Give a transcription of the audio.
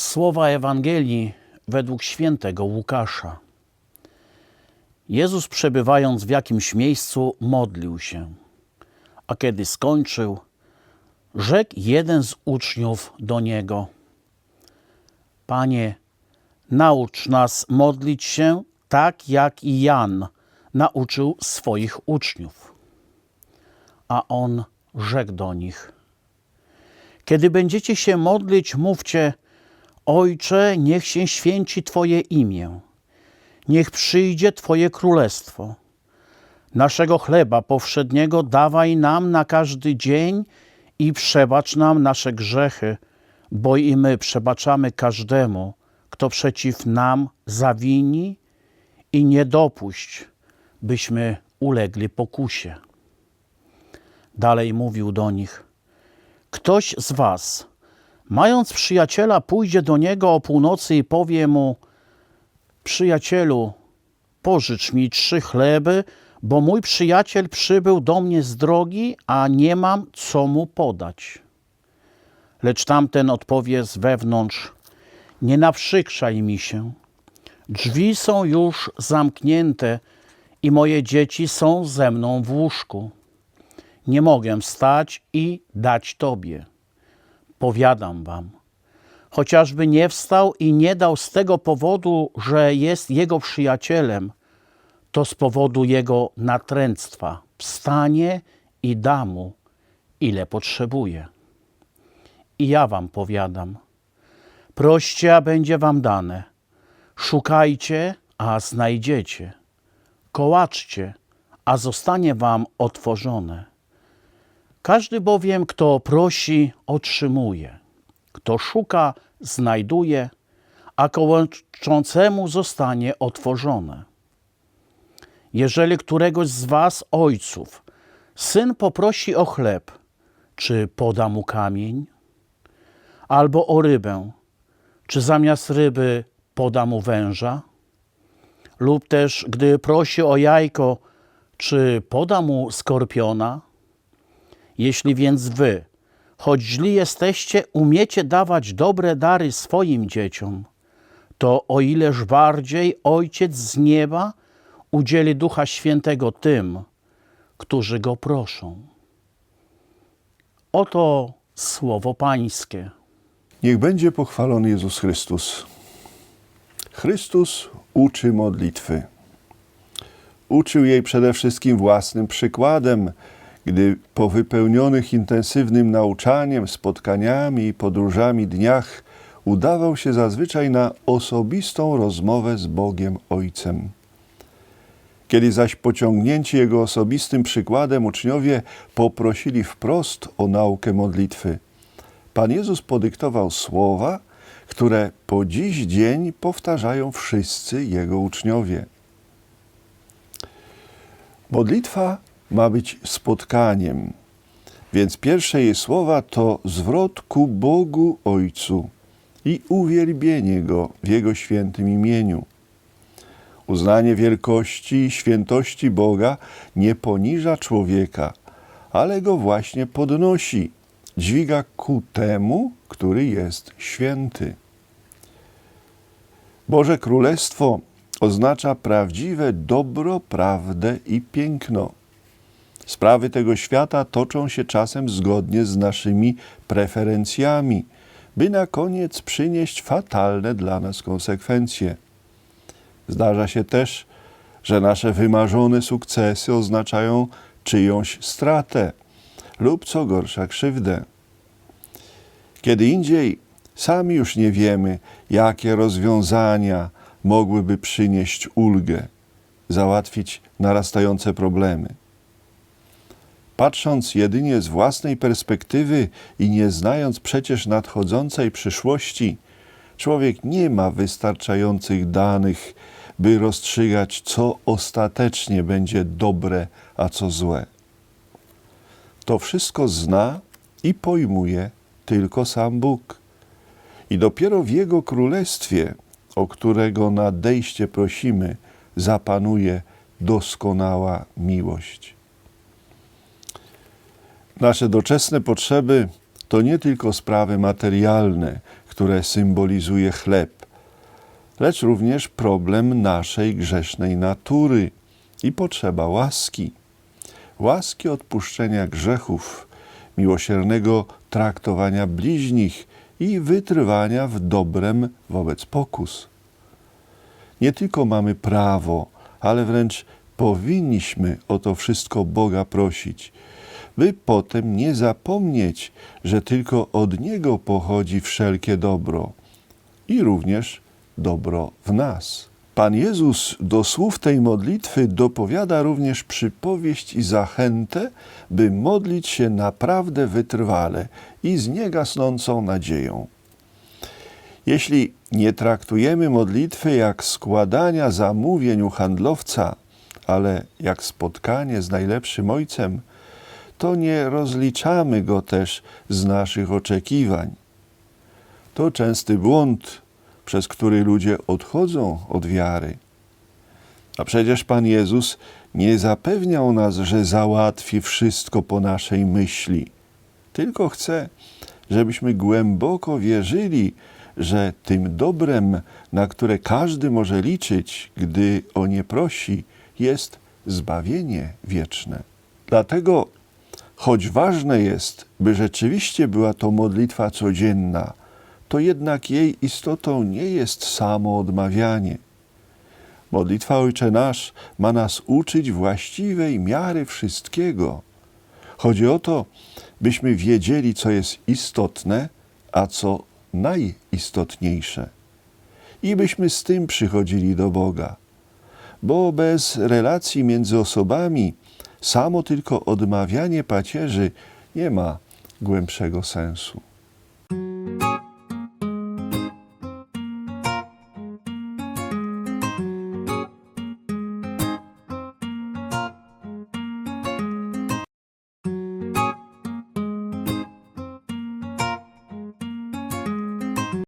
Słowa Ewangelii według świętego Łukasza. Jezus, przebywając w jakimś miejscu, modlił się, a kiedy skończył, rzekł jeden z uczniów do niego: Panie, naucz nas modlić się tak, jak i Jan nauczył swoich uczniów. A on rzekł do nich: Kiedy będziecie się modlić, mówcie: Ojcze, niech się święci Twoje imię, niech przyjdzie Twoje królestwo. Naszego chleba powszedniego dawaj nam na każdy dzień i przebacz nam nasze grzechy, bo i my przebaczamy każdemu, kto przeciw nam zawini i nie dopuść, byśmy ulegli pokusie. Dalej mówił do nich: Ktoś z was, mając przyjaciela, pójdzie do niego o północy i powie mu: Przyjacielu, pożycz mi trzy chleby, bo mój przyjaciel przybył do mnie z drogi, a nie mam co mu podać. Lecz tamten odpowie z wewnątrz: Nie naprzykrzaj mi się. Drzwi są już zamknięte i moje dzieci są ze mną w łóżku. Nie mogę wstać i dać tobie. Powiadam wam, chociażby nie wstał i nie dał z tego powodu, że jest jego przyjacielem, to z powodu jego natręctwa. Wstanie i da mu, ile potrzebuje. I ja wam powiadam, proście, a będzie wam dane, szukajcie, a znajdziecie, kołaczcie, a zostanie wam otworzone. Każdy bowiem, kto prosi, otrzymuje, kto szuka, znajduje, a kołaczącemu zostanie otworzone. Jeżeli któregoś z was, ojców, syn poprosi o chleb, czy poda mu kamień? Albo o rybę, czy zamiast ryby poda mu węża? Lub też, gdy prosi o jajko, czy poda mu skorpiona? Jeśli więc wy, choć źli jesteście, umiecie dawać dobre dary swoim dzieciom, to o ileż bardziej Ojciec z nieba udzieli Ducha Świętego tym, którzy go proszą. Oto słowo Pańskie. Niech będzie pochwalony Jezus Chrystus. Chrystus uczy modlitwy. Uczył jej przede wszystkim własnym przykładem, gdy po wypełnionych intensywnym nauczaniem, spotkaniami i podróżami dniach udawał się zazwyczaj na osobistą rozmowę z Bogiem Ojcem. Kiedy zaś pociągnięci jego osobistym przykładem uczniowie poprosili wprost o naukę modlitwy, Pan Jezus podyktował słowa, które po dziś dzień powtarzają wszyscy Jego uczniowie. Modlitwa ma być spotkaniem, więc pierwsze jej słowa to zwrot ku Bogu Ojcu i uwielbienie Go w Jego świętym imieniu. Uznanie wielkości i świętości Boga nie poniża człowieka, ale go właśnie podnosi, dźwiga ku temu, który jest święty. Boże Królestwo oznacza prawdziwe dobro, prawdę i piękno. Sprawy tego świata toczą się czasem zgodnie z naszymi preferencjami, by na koniec przynieść fatalne dla nas konsekwencje. Zdarza się też, że nasze wymarzone sukcesy oznaczają czyjąś stratę lub co gorsza krzywdę. Kiedy indziej sami już nie wiemy, jakie rozwiązania mogłyby przynieść ulgę, załatwić narastające problemy. Patrząc jedynie z własnej perspektywy i nie znając przecież nadchodzącej przyszłości, człowiek nie ma wystarczających danych, by rozstrzygać, co ostatecznie będzie dobre, a co złe. To wszystko zna i pojmuje tylko sam Bóg. I dopiero w Jego Królestwie, o którego nadejście prosimy, zapanuje doskonała miłość. Nasze doczesne potrzeby to nie tylko sprawy materialne, które symbolizuje chleb, lecz również problem naszej grzesznej natury i potrzeba łaski. Łaski odpuszczenia grzechów, miłosiernego traktowania bliźnich i wytrwania w dobrem wobec pokus. Nie tylko mamy prawo, ale wręcz powinniśmy o to wszystko Boga prosić, by potem nie zapomnieć, że tylko od Niego pochodzi wszelkie dobro i również dobro w nas. Pan Jezus do słów tej modlitwy dopowiada również przypowieść i zachętę, by modlić się naprawdę wytrwale i z niegasnącą nadzieją. Jeśli nie traktujemy modlitwy jak składania zamówień u handlowca, ale jak spotkanie z najlepszym Ojcem, to nie rozliczamy go też z naszych oczekiwań. To częsty błąd, przez który ludzie odchodzą od wiary. A przecież Pan Jezus nie zapewniał nas, że załatwi wszystko po naszej myśli, tylko chce, żebyśmy głęboko wierzyli, że tym dobrem, na które każdy może liczyć, gdy o nie prosi, jest zbawienie wieczne. Dlatego, choć ważne jest, by rzeczywiście była to modlitwa codzienna, to jednak jej istotą nie jest samo odmawianie. Modlitwa Ojcze Nasz ma nas uczyć właściwej miary wszystkiego. Chodzi o to, byśmy wiedzieli, co jest istotne, a co najistotniejsze. I byśmy z tym przychodzili do Boga. Bo bez relacji między osobami samo tylko odmawianie pacierzy nie ma głębszego sensu.